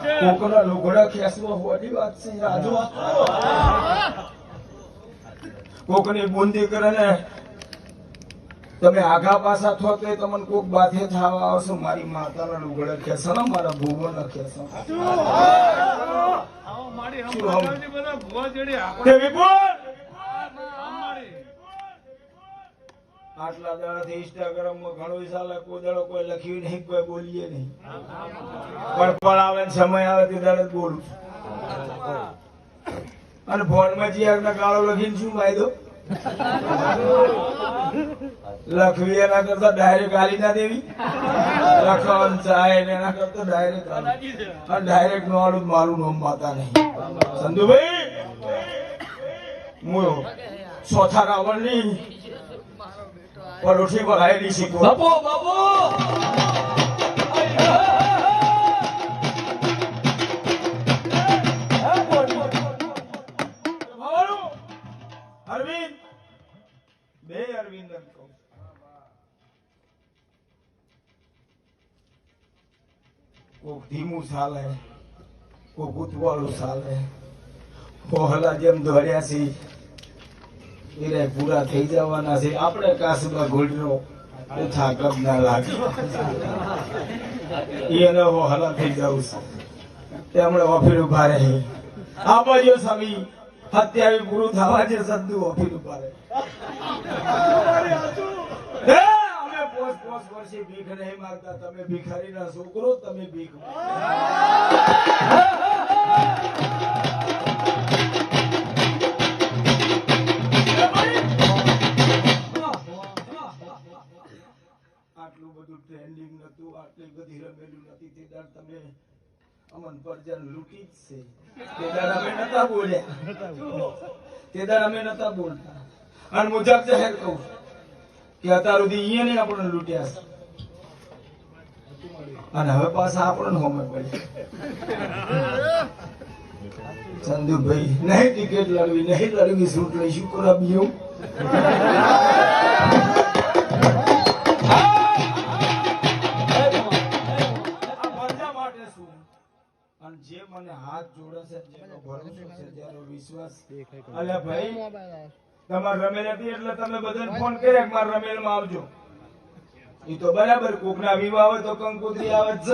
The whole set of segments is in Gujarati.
કોકના લુગડા ખેંચવા હોવાની વાત છે રાજુ કોકની બુંદી કરે ને તમે આગા પાછા થો તો તમને કોક બાથે થવા આવશે મારી માતાના લુગડા ખેંચો ને મારા ભુવા આખો તે વિપુલ અમારી આટલા દાડાથી ઇન્સ્ટાગ્રામમાં ઘણું ચાલે કોઈ કોઈ લખ્યું નહીં, કોઈ બોલીએ નહીં. પણ પણ આવે સમય આવે તે દાડે બોલું અને ફોનમાં જે આગળ ગાળો લખીને શું ફાયદો લખવી એના કરતા ડાયરેક્ટ ગાલી ના દેવી. લખવાનું ચાહે એના કરતા ડાયરેક્ટ અને ડાયરેક્ટ નોડું મારું નામ માતા નહીં. સંધુભાઈ હું ચોથા રાવણની પરોઠી બનાવેલી શીખવો બાપુ બાપુ ભવાડું. અરવિંદ બે અરવિંદ કહું. કોક ધીમું ચાલે કોક ઉતવાળું ચાલે હોહલા જેમ દોર્યા છે એ પૂરા થઈ જવાના છે. આપણે કાશમાં ગોળનો એ થાક ના લાગે એને હલા થઈ જવું છે. તેમણે ઓફિસ ઊભા રહે. આ બાજુ સ્વામી. અત્યારે પૂરું થવા છે સદ્દુ ઓફિસ ઊભા રહે. પોસ પોસ વર્ષે ભીખ નહીં માગતા. તમે ભિખારીના છોકરો, તમે ભીખ બધું ટ્રેન્ડિંગ નતું, આટલી બધી રમેલું નથી, તે દાડ તમે અમન પરજન લૂંટી જ છે. તે દાડ અમે નતા બોલ્યા. તે દાડ અમે નતા બોલતા. અને મુજબ જાહેર કહું કે અત્યાર સુધી અહીંયા ને આપણને લૂંટ્યા છે. અને હવે પાછા આપણને હોમે પડ્યા. ચંદુભાઈ, નહીં ટિકિટ લડવી, નહીં લડવી, સૂટ લઈશું, કોરા બીયું મને હાથ જોડે છે જેનો ભરોસો છે જેનો વિશ્વાસ અલ્યા ભાઈ તમારે રમેલ હતી એટલે તમે બધાને ફોન કર્યા કે રમેલમાં આવજો. એ તો બરાબર કોકના વિવાહ હોય તો કંકોત્રી આવે જ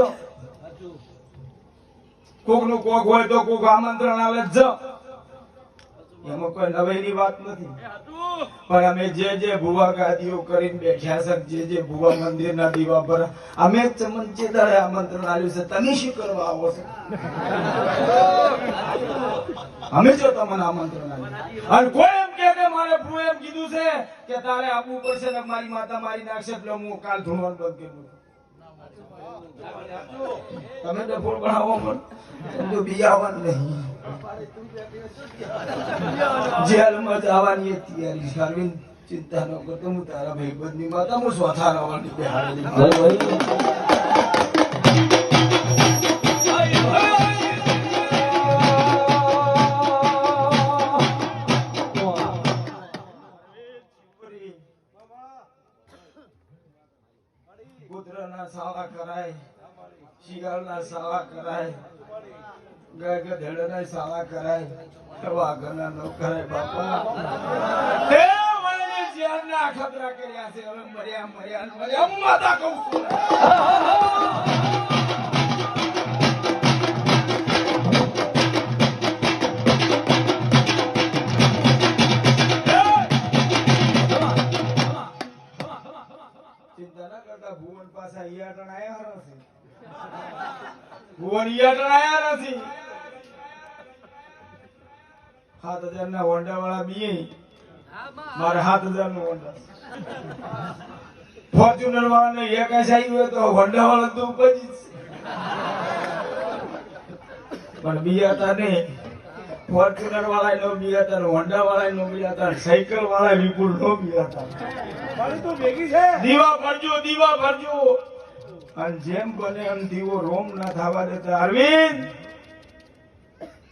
કોકનું કોક હોય તો કોક આમંત્રણ આવે જો. એમાં કોઈ નવાઈની વાત નથી. પણ અમે જે જે ભુવા ગાદીઓ કરીને બેઠ્યા છે જે જે ભુવા મંદિરના દીવા પર અમે ચમન જે દાડે આમંત્રણ આવ્યું છે. તમે શું કરવા આવો છો? અમે જો તમને આમંત્રણ આવ્યું અને કોઈ એમ કે મારે ભૂ એમ કીધું છે કે તારે આપવું પડશે ને મારી માતા મારી નાખશે એટલે હું કાલ ધોવાનું બંધ કરી તમે ફૂલ ગણાવો પણ તો બિયાવાનું નહીં. જેલમાં જવાની તૈયારી છે. અરવિંદ ચિંતા ન કરતો હું તારા ભાઈબંધની માતા હું સ્વથા રવાની બેહાડેલી કૂતરાના સાવા કરાય, શિયાળના સાવા કરાય ગાય ગધેડાના સાવા કરાય વાઘના ન કરાય, બાપા. જેલના ખતરા કર્યા છે. હવે મર્યા મર્યા મર્યા. હું માતા કહું છું. ઈયાટણ આયા નથી ભુવન ઈયાટણ આયા નથી સાત હજાર ના હોન્ડા વાળા બીએ. મારે સાત હજારનું હોન્ડા ફોર્ચ્યુનર વાળા ને એક આવી હોય તો હોન્ડા વાળા તો ઉપજ પણ બિયાતા નહીં ફોર્ચ્યુનર વાળા નો બિયાતા હોન્ડા વાળા નો બિયાતા સાયકલ વાળા વિપુલ નો બિયાતા દીવા ભરજો દીવા ભરજો. અને જેમ બને એમ દીવો રોમ ના થવા દેતા. અરવિંદ!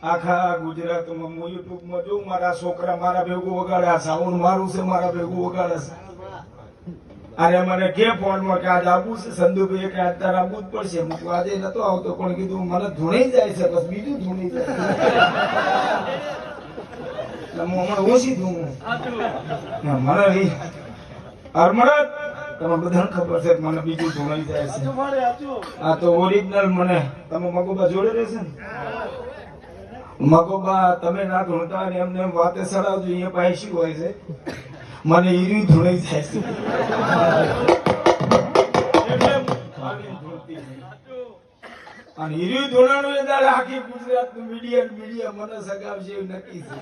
આખા ગુજરાતમાં હું યુટ્યુબમાં જોઉં મારા છોકરા મારા ભેગું વગાડે આ સાઉન્ડ મારું છે મારા ભેગું વગાડે છે. અરે મને કે ફોનમાં કે આજ આવવું છે સંધુભાઈ કે આજ તારે આવવું જ પડશે. હું આજે નતો આવતો પણ કીધું મને ધૂણી જાય છે બસ બીજું ધૂણી જાય હું હમણાં ઓછી ધૂણું. મને હરમણત તમને બધાને ખબર છે મને બીજું ધૂણાઈ જાય છે. આ તો ઓરિજિનલ મને. તમે મગોબા જોડે રહેશે ને? મગોબા, તમે ના ધૂણતા ને એમને એમ વાતે સડાવજો, અહીંયા પાસે શું હોય છે? મને ઈરી ધૂણાઈ જાય છે. અને હીરી ધોરણો એ દાડે આખી ગુજરાતનું મીડિયા મીડિયા મને સગાવશે એવું નક્કી છે.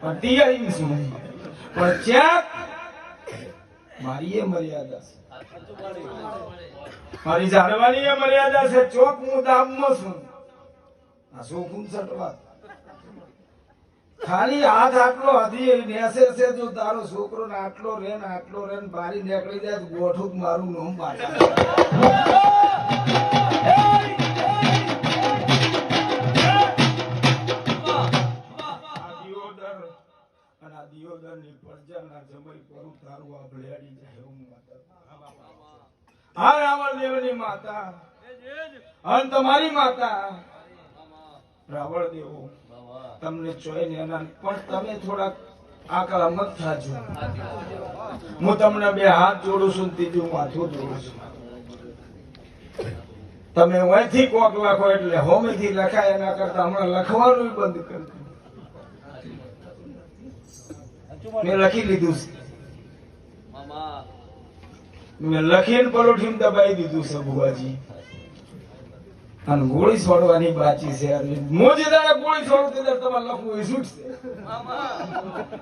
પણ તૈયારી શું? પણ મારી એ મર્યાદા છે. મારી જાણવાની એ મર્યાદા છે, ચોક હું દામમાં છું. આ શોખું સટવા. ખાલી હાથ આટલો હતી નેસે છે, જો તારો છોકરો ને આટલો રેન આટલો રેન બારી નીકળી જાય ગોઠું મારું નોમ પાછળ દિયોદરની પ્રજાના જમાઈ પરું તારું આ ભળિયાડી જાય એવું માતા આ રાવણ દેવની માતા. અને તમારી માતા. રાવણ દેવો તમને જોઈને એના પણ તમે થોડાક આકળ મત થાજો. હું તમને બે હાથ જોડું છું ત્રીજું માથું જોડું છું. તમે અહીંથી કોક લખો એટલે હોમેથી લખાય એના કરતા હમણાં લખવાનું બંધ કરી દો. મેં લખી લીધું છે. મેં લખીને પલોઠીને દબાઈ દીધું છે બુવાજી અને ગોળી છોડવાની બાકી છે. મોજે દાડા ગોળી છોડું તે તમારે લખવું એ છૂટશે.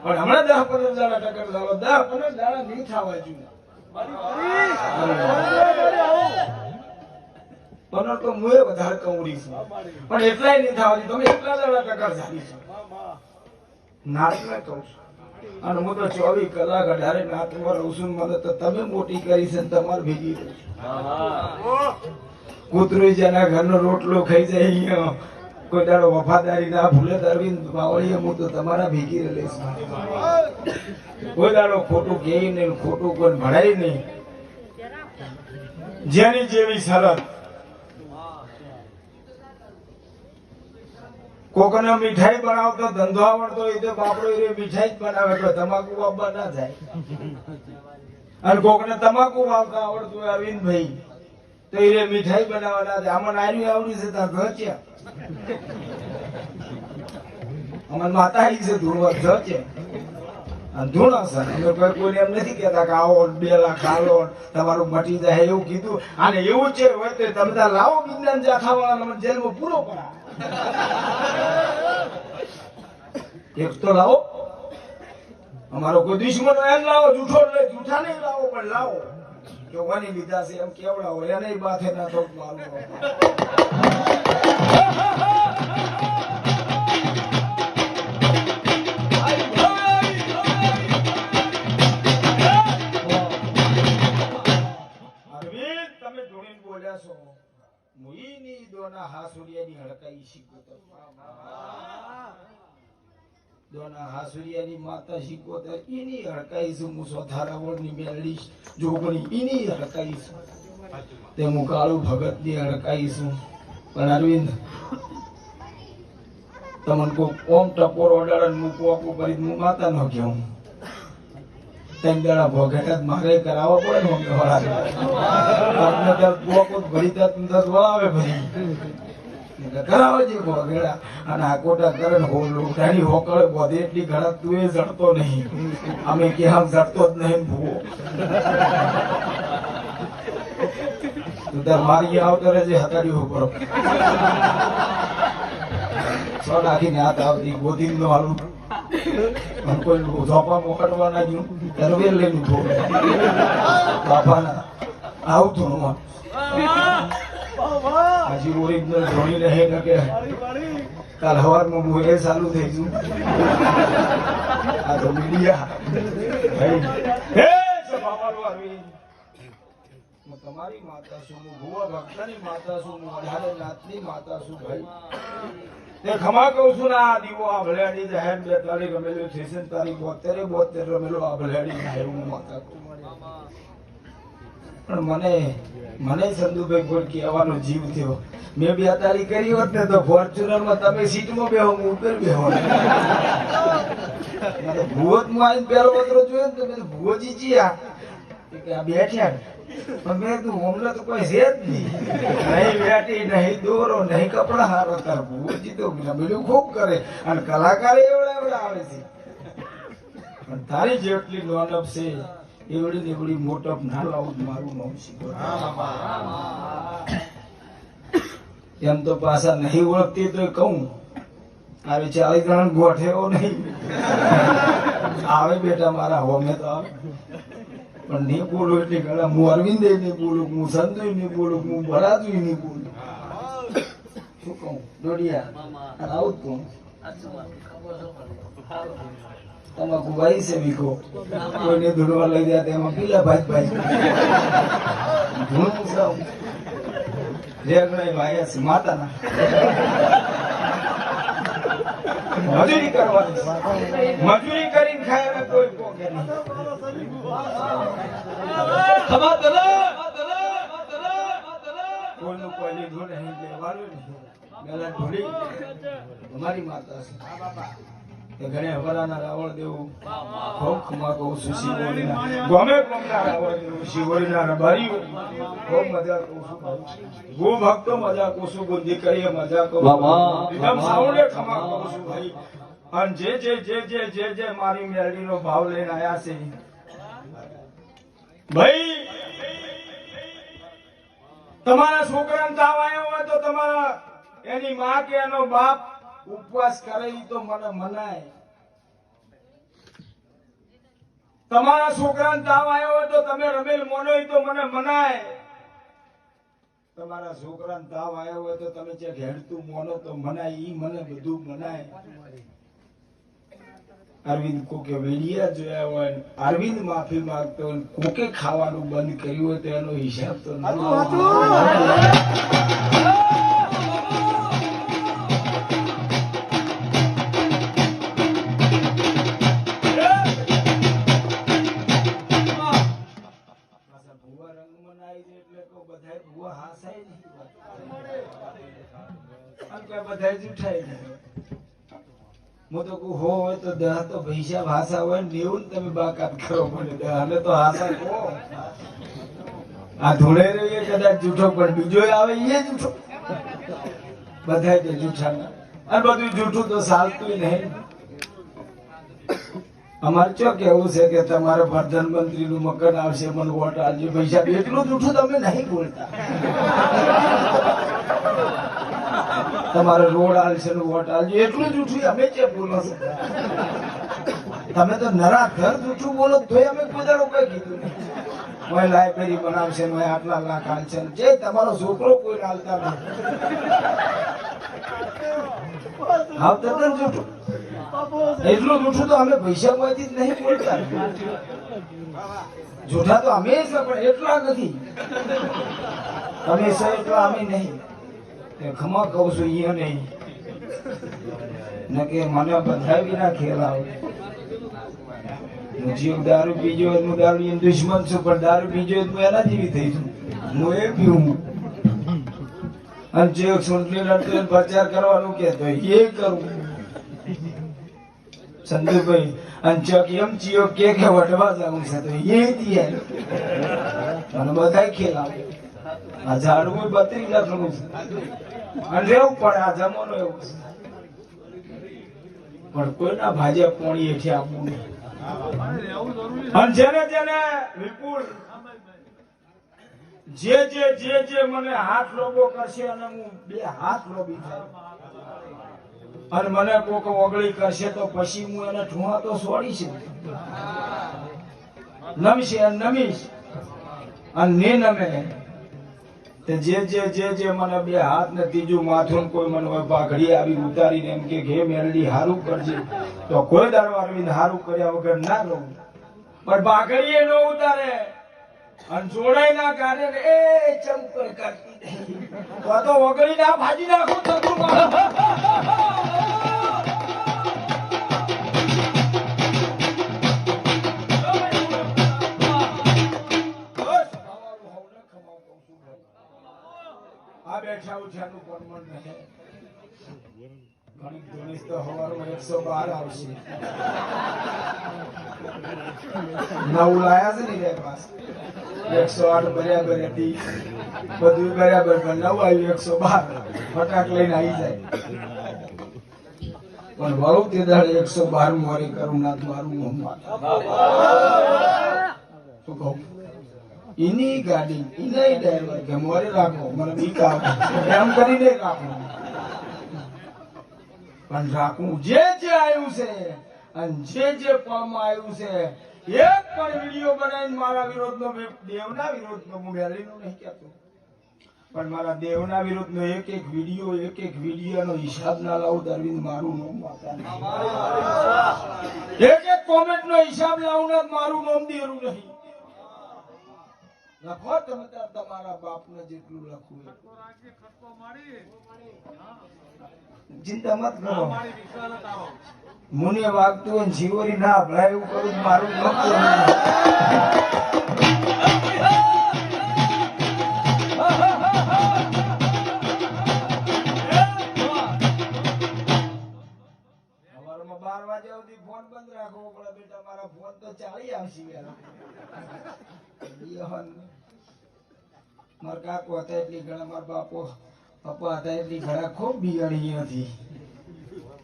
પણ હમણાં દસ પંદર દાડા ટકર લાવો દસ પંદર દાડા નહીં થવા જોઈએ. પંદર તો હું એ વધારે કવડી છું. પણ એટલાય નહીં થવા જોઈએ. તમે એટલા દાડા ટકર જાણી છો. નાચ ના કહું છું. અને હું તો ચોવીસ કલાક અઢારે નાતમાં રહું છું ને તો તમે મોટી કરી છે તમારે ભેગી કૂતરું જેના ઘરનો રોટલો ખાઈ જાય અહીંયા. કોઈ દાડો વફાદારી ના ભૂલે અરવિંદ બાવળીએ હું તો તમારા ભેગી રહીશ કોઈ દાડો ખોટું કહે નહીં, ખોટું કોઈ ભણાય નહીં. જેની જેવી શરત. કોકને મીઠાઈ બનાવતો ધંધો આવડતો હોય તો બાપડો એ મીઠાઈ જ બનાવે તો તમાકુ વાપવા ના થાય અને કોકને તમાકુ વાવતા આવડતું હોય અરવિંદભાઈ, તો એ મીઠાઈ બનાવવા ના થાય આમાં નારી આવડી છે, ત્યાં ધચ્યા અમાર માતા આવી છે ધૂળવા ધચ્યા અને ધૂણા છે અમે કોઈ કોઈને એમ નથી કહેતા કે આવો બે લાખ આલો તમારું મટી જાય એવું કીધું. અને એવું છે હોય તો તમે ત્યાં લાવો વિજ્ઞાન જાથા વાળા જેલમાં પૂરો પડા એક તો લાવો. અમારો કોઈ દુશ્મન એમ લાવો, જૂઠો નહીં જૂઠા નહીં લાવો, પણ લાવો. જોવાની વાની લીધા છે, એમ કેવડાવો, એને બાથે ના તો દોના હાસુરિયાની હડકાઈ શીખોતર દોના હાસુરિયાની માતા શીખોતર એની હડકાઈ હું સોથારાવળની મેલડી જોગણી એની હડકાઈ તે હું કાળુ ભગતની હડકાઈ છું પણ અરવિંદ, તમને કોઈ ઓમ ટપોર ઓડાડે મૂકવા કરી હું માતા નો કેવું ત્રણ દાડા ભોગેટ મારે કરાવવો પડે ને અમને વાળા ત્યાં કોકો ભરી ત્યાં તરત વળાવે ભરી કરાવે છે ભોગેડા. અને આ કરે ને હો લોટાની હોકળે બોધે, એટલી ગણત તું એ જડતો નહીં. અમે કે આમ જડતો જ નહીં ભૂવો. તું તાર મારી આવતો રહેજે હતાડી ઉપર. સો નાખીને હાથ આવતી ગોદી નો હાલું કોઈ ઝોપા મોકલવા ના તરવેર લઈને ઊભો બાપાના હજી ઓરિજિનલ ધોણી રહે ન કાલ હવારમાં હું ચાલુ થઈ ગયું. આ તો તમારી માતા શું? ભુવા ભક્તની માતા શું? નાથની માતા શું, ભાઈ? તે ખમા કહું છું આ દીવો આ ભલેડી જાહેર બેતાળી રમેલું છે તારીખ બોતેરે બોતેર રમેલો આ ભલેડી જાહેર હું માતા પણ મને મને સંધુભાઈ કોઈ કહેવાનો જીવ થયો. મેં બે તારીખ કરી હોત ને તો ફોર્ચ્યુનરમાં તમે સીટમાં બેહો હું ઉપર બેહો. ભૂવતમાં આવીને પેલો પત્રો જોયો ને તો કીધું, જીયા. કે આ બેઠ્યા કોઈ છે નહીં. નહીં દોરો, નહીં કપડા હારો, તાર ખૂબ કરે. અને પણ તારી જેટલી નોનપ છે, એવડી એવડી મોટપ ના લાવું મારું નામ શીખો એમ તો પાછા નહીં ઓળખતી તો કહું. આવે ચાલી ત્રણ ગોઠેવો નહીં. આવે બેટા મારા હોમે તો આવે. પણ નહીં બોલું એટલે ગળા હું અરવિંદે નહીં બોલું હું સંતો નહીં બોલું હું ભરાજુ નહીં બોલું. શું કહું? દોડિયા આવું કહું. તમાકુ ભાઈ છે વીકો કોઈને ધૂળવા લઈ જાય તેમાં પીલા ભાઈ ભાઈ. ધૂણું સૌ રેગડાઈ ભાઈ છે, માતાના. મજૂરી કરવાની મજૂરી કરીને ખાય કોઈ ખબર? કોઈનું કોઈ લીધું નહીં. લેવાનું નહીં ગલા અમારી માતા છે. ઘણે હવારાના રાવણ દેવું ખૂબ ગમે ગમના રાવણ દેવું રબારીઓ. ખૂબ મજા કહું છું ભક્તો મજા કહું છું કરીએ મજા કહું એકદમ. સાવડે ખમા કહું છું ભાઈ. અને જે જે જે જે જે જે મારી મેરડીનો ભાવ લઈને આયા છે ભાઈ, તમારા છોકરાને તાવ આવ્યો હોય તો તમારા એની માં કે એનો બાપ ઉપવાસ કરે તો મને મનાય. તમારા છોકરાને તાવ આવ્યો હોય તો તમે રમેલ મોનો તો મને મનાય. તમારા છોકરાને તાવ આવ્યો હોય તો તમે જે ઘેડતું મોનો તો મનાય, ઈ મને બધું મનાય. અરવિંદ કોકે વેડિયા જોયા હોય અરવિંદ માફી માંગતો હોય કોકે ખાવાનું બંધ કર્યું હોય તો એનો હિસાબ તો બધા જૂઠાઈ જાય. હું તો કહું હોય તો દહ તો ભૈસા ભાષા હોય ને એવું તમે બાકાત કરો મને દહ તો હાસા કહો. આ ધૂળે રહીએ કદાચ જૂઠો, પણ બીજો આવે એ જૂઠો. બધાય તે જૂઠા ના અને બધું જૂઠું તો ચાલતું નહીં. અમારે ચો કેવું છે કે તમારે પ્રધાનમંત્રી નું મકાન આવશે, મને વોટ આપજો. પૈસા એટલું જૂઠું તમે નહીં બોલતા. તમારે રોડ આલશે વોટ એટલું જૂઠું અમે જે બોલો તમે તો નરા ઘર જૂઠું બોલો તો અમે કોઈ દાડો કઈ કીધું ઓય લાઇબ્રેરી બનાવશે ને આટલા લાખ હાલશે જે તમારો છોકરો કોઈ હાલતા નથી. હા તદ્દન જૂઠું. એટલું જૂઠું તો અમે પૈસા કોઈથી જ નહીં બોલતા. જૂઠા તો અમે જ પણ એટલા નથી. તમે એટલા અમે નહીં. તે ખમા કહું છું ઈ નહીં ન કે મને બંધાવી ના ખેલ આવે. હું જીવ દારૂ પીજો હું દારૂ દુશ્મન છું, પણ દારૂ પીજો હું એના જેવી થઈ છું. હું એ પીવું. અને જે સુંટલી લડતો પ્રચાર કરવાનું કે તો એ કરું. સંદીપભાઈ, અને ચક એમ ચિયો કે વટવા જાવું છે તો એ દિયા અને બધા ખેલ આવે આ ઝાડવું બત્રી લાખનું છે. રહેવું પડે, આ જમાનો એવો પણ કોઈના ભાજપ કોણી હેઠે આપવું નહીં અને જેને જેને વિપુલ, જે જે જે જે મને હાથ લોબો કરશે અને હું બે હાથ લોબી અને મને કોક ઓગળી કરશે તો પછી હું એને ઠુવા તો છોડીશ નમશે અને નમીશ. અને ને નમે. જે જે જે જે મને બે હાથ ને ત્રીજું માથું કોઈ મને પાઘડી આવી ઉતારીને એમ કે ઘે મેરડી, હારું કરજે. તો કોઈ દાડો અરવિંદ હારું કર્યા વગર ના રહું. પણ પાઘડી ન ઉતારે. અને જોડાઈ ના કાઢે ને એ ચંપલ કાઢી તો ઓગળી ના ભાજી નાખું તો બેઠા ઉઠ્યાનું પરમણ એકસો બાર આવશે. પણ નવ આવ્યું લઈને આવી જાય. પણ વળું તે દાડે એકસો બાર મોરી કરું, ના મારું મોહમ્મદ શું એની ગાડી એને ડ્રાઈવર કે મોરે રાખો, મને બીક એમ કરીને રાખો. પણ રાખવું જે જે આવ્યું છે, અને જે જે પળમાં આવ્યું છે, એક પણ વીડિયો બનાવીને મારા વિરોધનો દેવના વિરોધનો, હું વેલીનો નહીં કહેતો. પણ મારા દેવના વિરોધનો એક એક વીડિયો, એક એક વિડીયોનો હિસાબ ના લાવું અરવિંદ મારું નામ એક એક કોમેન્ટનો હિસાબ લાવું મારું નામ દેરું નહીં. લખો તમે તાર તમારા બાપને જેટલું લખવું ચિંતા મત કરો. મુને વાગતું હોય ને જીવોરી ના ભલાય એવું કરું મારું દેરું નહીં. બાર વાગ્યા સુધી ફોન બંધ રાખવો પડે બેટા મારા ફોન તો ચાલી આવશે યાર. મારા કાકો હતા એટલી ઘણા મારા બાપો પપ્પા હતા એટલી ઘણા ખૂબ બિયાણી હતી.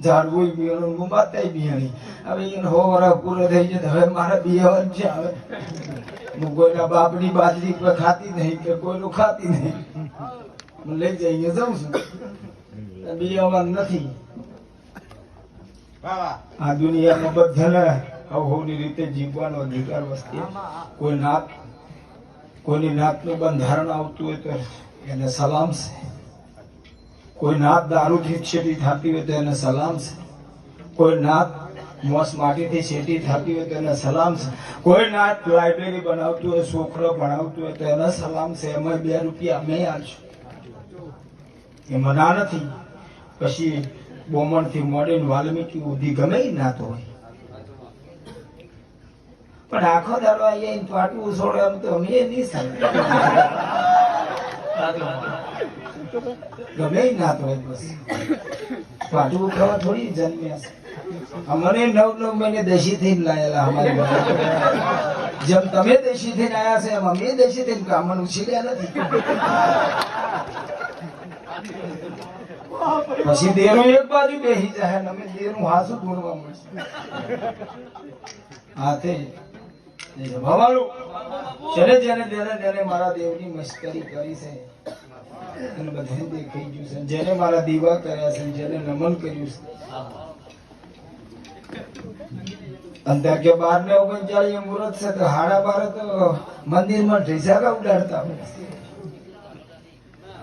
ઝાડવું બિયાણું ગુમાતા બિયાણી. હવે એને હો વરસ પૂરો થઈ જાય હવે મારા બિયાણ છે હવે. હું કોઈના બાપની બાજરી ખાતી નહીં કે કોઈનું ખાતી નહીં. હું લઈ જઈને જાઉં છું. બિયાવાન નથી. આ દુનિયામાં બધાને અવહોની રીતે જીવવાનો અધિકાર વસ્તી. કોઈ નાત કોઈની નાતનું બંધારણ આવતું હોય તો એને સલામ છે. કોઈ નાત દારૂથી છેટી થતી હોય તો એને સલામ છે. કોઈ નાત મોસ માટીથી છેટી થતી હોય તો એને સલામ છે. કોઈ નાત લાઇબ્રેરી બનાવતું હોય, છોકરો ભણાવતું હોય તો એને સલામ છે. એમાં બે રૂપિયા અમે આપશું એ મના નથી. પછી બોમણથી મોડીને વાલ્મીકી ઉધી ગમે નાત હોય. પણ આખો દાડો અહીંયા ત્વાટું ઉછોડે એમ તો અમે નહીં સાહેબ ગમે ના તો બસ. પાટવું ખાવા થોડી જન્મ્યા છે. અમને નવ નવ મહિને દેશી થઈને લાયેલા અમારી જેમ તમે દેશી થઈને આવ્યા છે એમ અમે દેશી થઈને બ્રાહ્મણ ઉછીલ્યા નથી. પછી દેરું એક બાજુ બેસી જાય ને અમે દેરું હાસું ગુણવા મળશે. હાથે અંતર કે બાર ને ઓગણચાળીએ મુહૂર્ત છે, તો હાડા બાર તો મંદિરમાં ઢીસાકા ઉડાડતા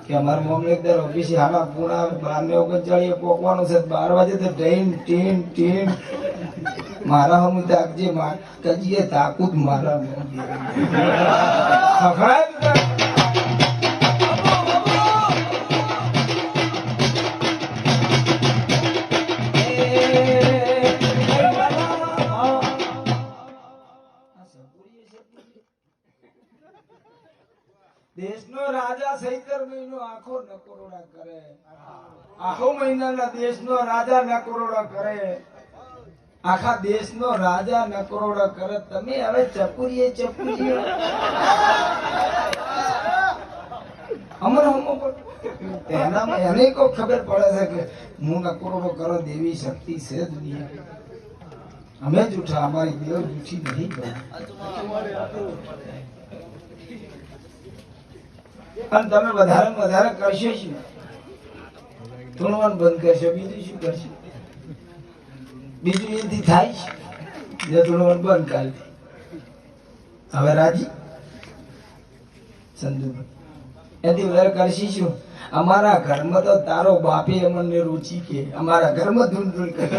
કે અમારા મામલેદાર ઓફિસે હાડા પૂણા બાર ને ઓગણચાળીએ પોકવાનું છે બાર વાગે તો ટ્રેન ટ્રેન ટીન મારા હમ તાકજે માર, કજીએ તાકુત મારા તું દેશનો રાજા સૈતર મહિનો આખો નકોરડા કરે. આખો મહિનાના દેશનો રાજા નકોરડા કરે. આખા દેશનો રાજા નકરોડો કરે. તમે હવે ચપુરીએ ચપુરીએ અમર હમો એનામાં એને કો ખબર પડે છે કે હું નકરોડો કરો, દેવી શક્તિ છે દુનિયા અમે જૂઠા અમારી દેવ જૂઠી નહીં. અને તમે વધારે વધારે કરશો શું ધૂણવાનું બંધ કરશો, બીજું શું કરશો? બીજું એથી થાય બંધ કાલથી હવે રાજી? સંધુભાઈ એથી વધારે કરશી શું? અમારા ઘરમાં તો તારો બાપે અમને રુચિ કે. અમારા ઘરમાં ધૂન ધૂન કરે.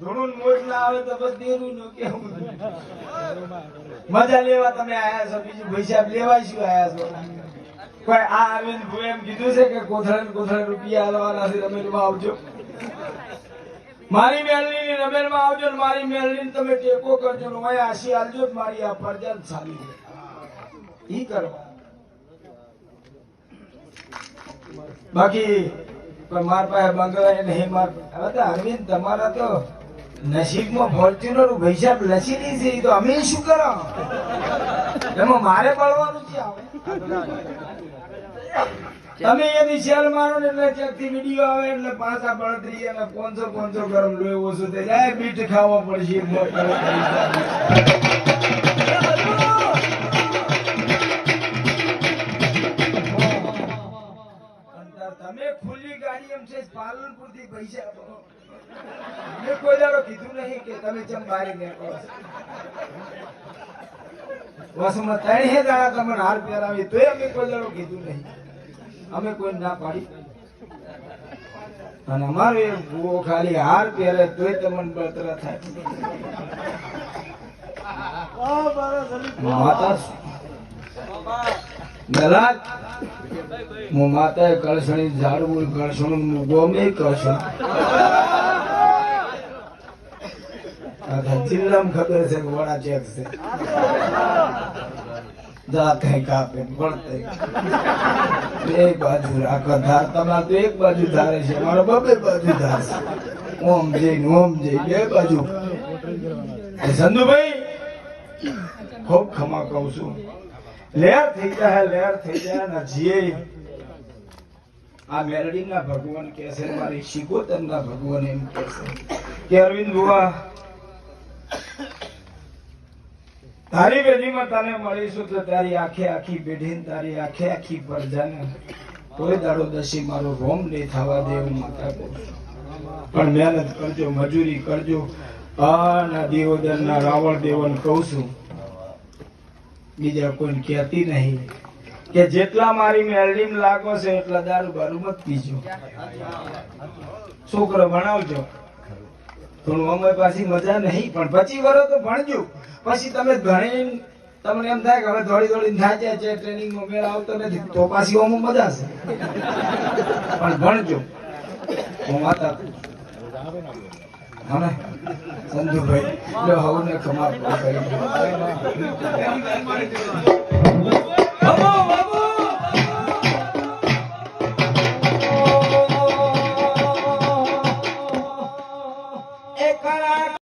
ધૂણું ના આવે તો કેવું. મજા લેવા તમે આયા છો, બીજું પૈસા લેવા શું આયા છો? કોઈ આ આવીને ભૂ એમ કીધું છે કે કોથળે કોથળે રૂપિયા આલવાના છે તમે આવજો. મારી મેલની ની રમેલમાં આવજો ને મારી મેલની તમે ટેકો કરજો ને ઓય આશી આલજો મારી આ ફરજન સાલી. છે ઈ કરવા. બાકી પણ માર પાસે બંગલા હે માર હવે તો અરવિંદ તમારા તો. નસીબમાં ફોર્ચ્યુનર પૈસા લસી છે તો અમે શું કરો એમાં મારે પડવાનું છે તમે એની સેલ મારો ને એટલે ચેકથી વીડિયો આવે એટલે પાછા બળતરી અને પાંચસો પાંચસો ગરમ લોહી ઓછું થઈ જાય. બીટ ખાવા પડશે તમે ખુલ્લી ગાડી એમ છે પાલનપુરથી પૈસા દાડો કીધું નહીં કે તમે જેમ મારી નીકળો વસમાં ત્રણ હે દાડા તમને હાર પહેરાવી, તોય અમે કોઈ દાડો કીધું નહીં. અમે કોઈ ના પાડી. અને અમારો એ ભૂવો ખાલી હાર પહેરે, તોય તમને બળતરા થાય. માતા ગલાત હું માતાએ કળશણી ઝાડવું કળશણું હું ગોમે કળશણ. આખા જિલ્લામાં ખબર છે વડા ચેક છે. જાતે કાપે એક બાજુ રાખો ધાર એક બાજુ ધારે છે, મારો બબે બાજુ ધાર ઓમ જઈને ઓમ જઈ બે બાજુ. સંધુભાઈ, ખૂબ કહું છું. લેર થઈ જાય, લેર થઈ જાય ને આ મેલડીના ભગવાન કે છે, મારી શિકોતરના ભગવાન એમ કે કે અરવિંદ બુવા તારી પેઢીમાં તને મળીશું તો તારી આખે આખી પેઢી તારી આખે આખી પ્રજાને કોઈ દાડો દસી મારો રોમ નહીં થવા દે હું માતા કહું પણ મહેનત કરજો, મજૂરી કરજો. અને દેવોદરના રાવણ દેવન કહું છું. બીજા કોઈ કહેતી નહીં કે જેટલા મારી મેલડીમ લાગો છે એટલા દારૂ બારૂ મત પીજો. છોકરો ભણાવજો. થોડું અમે પાછી મજા નહીં પણ પછી વર્ષ તો ભણજો. પછી તમે ભણી તમને એમ થાય કે હવે દોડી દોડીને થાય છે ટ્રેનિંગ નો મેળ આવતો નથી તો પાછી ઓમ મજા છે પણ ભણજો. હું હા લો હવને ખમા કરી ખમો